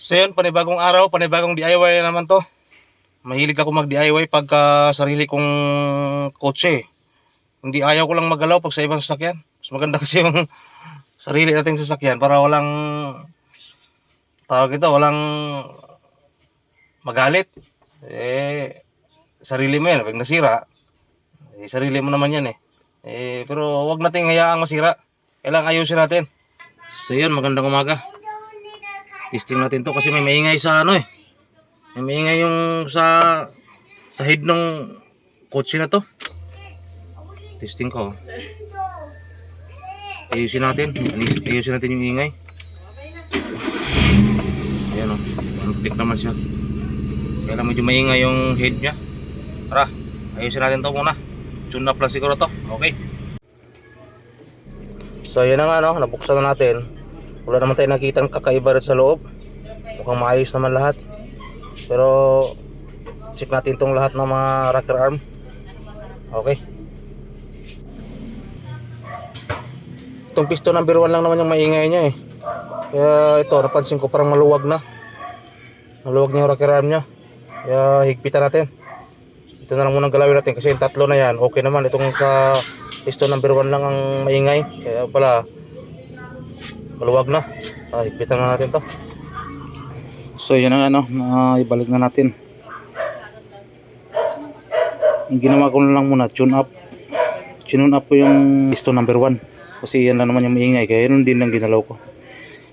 So yun, panibagong araw, panibagong DIY naman to. Mahilig ako mag-DIY pagka sarili kong kotse. Hindi ayaw ko lang magalaw pag sa ibang sasakyan. Mas maganda kasi yung sarili nating sasakyan para walang tawag ito, walang magalit. Eh, sarili mo yan. Pag nasira, eh, sarili mo naman yan eh. eh pero wag nating hayaang masira. Kailangan ayusin natin. So yun, magandang umaga. Testing natin to kasi may maingay sa ano eh. May maingay yung sa sa head ng kotse na to. Testing ko. Ayusin natin. Ayusin natin yung ingay. Ayan o. Oh. Click naman siya. Kaya lang medyo maingay yung head niya. Tara, ayusin natin to muna. Tune up lang siguro to. Okay. So yun na nga no, nabuksan na natin. Wala naman tayo nakitang kakaiba rin sa loob. Mukhang maayos naman lahat. Pero check natin tong lahat ng mga rocker arm. Okay. Itong piston number 1 lang naman yung maingay niya eh. Kaya ito, napansin ko parang maluwag na. Maluwag na yung rocker arm niya. Kaya higpitan natin. Ito na lang muna galawin natin kasi yung tatlo na yan, okay naman. Itong sa piston number 1 lang ang maingay. Kaya pala, maluwag na. Ah, higpitan na natin to. So yun ang ano, na ibalik na natin. Yung ginawa ko na lang muna, tune up. Tune up ko yung piston number 1. Kasi yan lang naman yung maingay, kaya yun din lang ginalaw ko.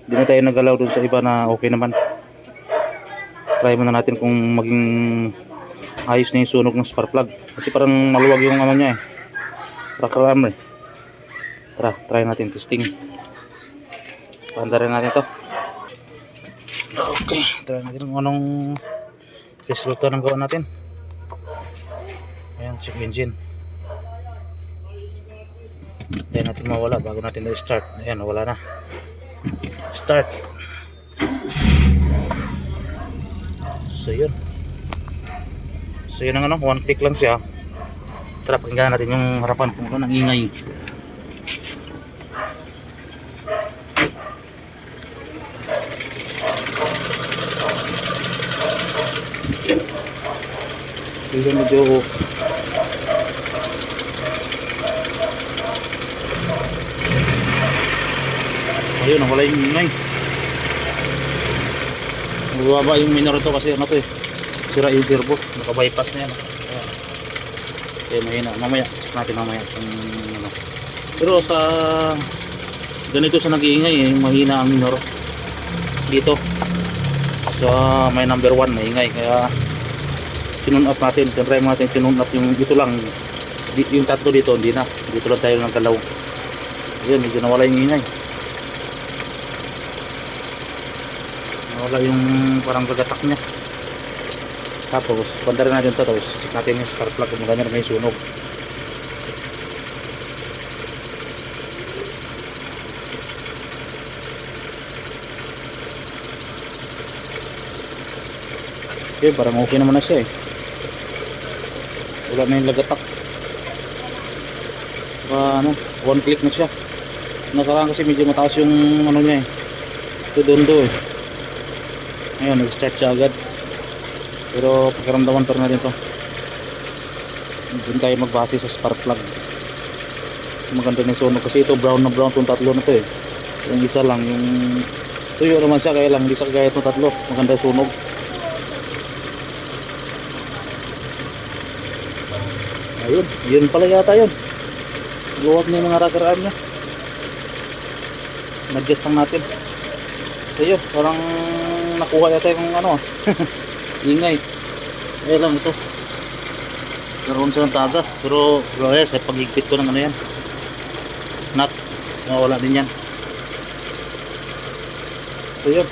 Hindi na tayo nagalaw dun sa iba na okay naman. Try muna natin kung maging ayos na yung sunog ng spark plug. Kasi parang maluwag yung ano niya eh. Rocker arm eh. Tara, try natin testing. Pandarin natin to. Okay, try natin kung anong resulta ng gawa natin. Ayan, check engine. Hindi natin mawala bago natin na-start. Ayan, wala na. Start. So, yun. So, yun ang ano, one click lang siya. Tara, pakinggan natin yung harapan kung ano nang ingay. Sila medyo Ayun, nawala yung ingay. Bumaba yung minor ito kasi ano to eh. Sira yung servo. Naka-bypass na yan. Kaya mahina. Mamaya, check natin mamaya kung ano. Pero sa ganito sa nag-iingay eh, mahina ang minor. Dito. Sa may number 1 maingay. Kaya sinun up natin. Try natin sinun yung dito lang. Yung tatlo dito, hindi na. Dito lang tayo ng kalaw. Ayun, medyo nawala yung ingay. Nawala yung parang gagatak niya. Tapos, bandarin natin to tapos check natin yung spark plug kung maganda na may sunog. Okay, parang okay naman na siya eh. Wala na yung lagatak. Ah, ano, one click na siya. Nakaraan kasi medyo mataas yung ano niya eh. Ito doon doon eh. Ayun, nag-start siya agad. Pero pakiramdaman pa rin natin to. Doon tayo magbase sa spark plug. Maganda na yung sunog kasi ito brown na brown itong tatlo na to eh. Yung isa lang, yung tuyo naman siya kaya lang hindi siya kagaya itong tatlo. Maganda sunog. Ayun, yun pala yata yun. Luwag na mga rocker arm niya. Nag-adjust lang natin. Ayun, parang nakuha yata yung ano ingay ayun lang ito naroon siya ng tagas pero wala sa pagigpit ko ng ano yan nut nawala din yan so yun